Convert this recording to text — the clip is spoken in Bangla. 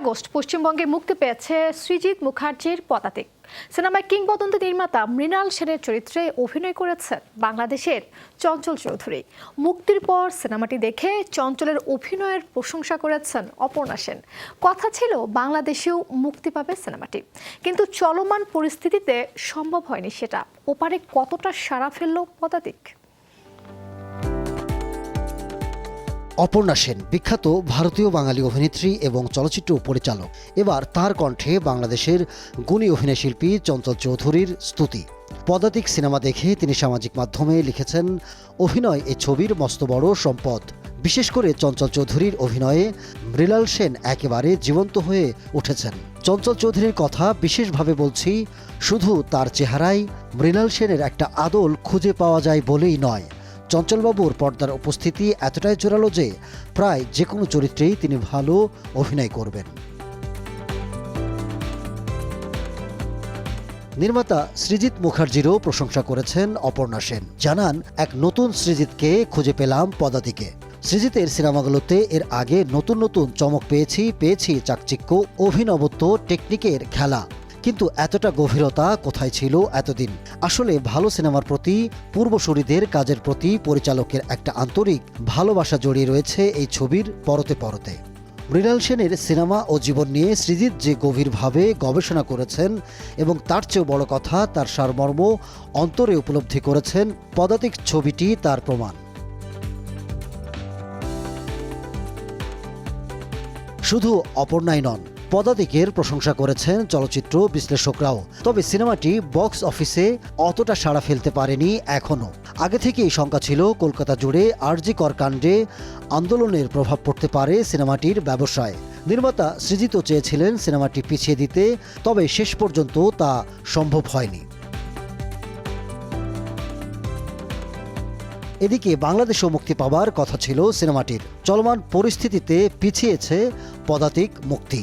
আগস্ট পশ্চিমবঙ্গে মুক্তি পেয়েছে সৃজিত মুখার্জির পদাতিক। সিনেমায় কিংবদন্তি নির্মাতা মৃণাল সেনের চরিত্রে অভিনয় করেছেন বাংলাদেশের চঞ্চল চৌধুরী। মুক্তির পর সিনেমাটি দেখে চঞ্চলের অভিনয়ের প্রশংসা করেছেন অপর্ণা সেন। কথা ছিল, বাংলাদেশেও মুক্তি পাবে সিনেমাটি। কিন্তু চলমান পরিস্থিতিতে সম্ভব হয়নি সেটা। ওপারে কতটা সাড়া ফেলল পদাতিক? অপর্ণা সেন, বিখ্যাত ভারতীয় বাঙালি অভিনেত্রী এবং চলচ্চিত্র পরিচালক। এবার তার কণ্ঠে বাংলাদেশের গুণী অভিনয়শিল্পী চঞ্চল চৌধুরীর স্তুতি। পদাতিক সিনেমা দেখে তিনি সামাজিক মাধ্যমে লিখেছেন, অভিনয় এ ছবির মস্ত বড় সম্পদ। বিশেষ করে চঞ্চল চৌধুরীর অভিনয়ে মৃণাল সেন একেবারে জীবন্ত হয়ে উঠেছেন। চঞ্চল চৌধুরীর কথা বিশেষভাবে বলছি, শুধু তার চেহারায় মৃণাল সেনের একটা আদল খুঁজে পাওয়া যায় বলেই নয়। চঞ্চলবাবুর পর্দার উপস্থিতি এতটাই জোরালো যে প্রায় যে কোনো চরিত্রেই তিনি ভালো অভিনয় করবেন। নির্মাতা সৃজিত মুখার্জিরও প্রশংসা করেছেন অপর্ণা সেন। জানান, এক নতুন সৃজিতকে খুঁজে পেলাম পদাতিকে। সৃজিতের সিনেমাগুলোতে এর আগে নতুন নতুন চমক পেয়েছি পেয়েছি চাকচিক্য, অভিনবত্ব, টেকনিকের খেলা। কিন্তু এতটা গভীরতা কোথায় ছিল এতদিন? আসলে ভালো সিনেমার প্রতি, পূর্বসূরিদের কাজের প্রতি পরিচালকের একটা আন্তরিক ভালোবাসা জড়িয়ে রয়েছে এই ছবির পরতে পরতে। মৃণাল সেনের সিনেমা ও জীবন নিয়ে সৃজিত যে গভীরভাবে গবেষণা করেছেন এবং তার চেয়েও বড় কথা, তার সারমর্ম অন্তরে উপলব্ধি করেছেন পদাতিক ছবিটি তার প্রমাণ। শুধু অপর্ণাই নন পদাতিকের প্রশংসা করেছেন চলচ্চিত্র বিশ্লেষকরাও। তবে সিনেমাটি বক্স অফিসে অতটা সাড়া ফেলতে পারেনি এখনও। আগে থেকেই শঙ্কা ছিল, কলকাতা জুড়ে আরজি কর কাণ্ডে আন্দোলনের প্রভাব পড়তে পারে সিনেমাটির ব্যবসায়। নির্মাতা সৃজিত চেয়েছিলেন সিনেমাটি পিছিয়ে দিতে, তবে শেষ পর্যন্ত তা সম্ভব হয়নি। এদিকে বাংলাদেশেও মুক্তি পাওয়ার কথা ছিল সিনেমাটির। চলমান পরিস্থিতিতে পিছিয়েছে পদাতিক মুক্তি।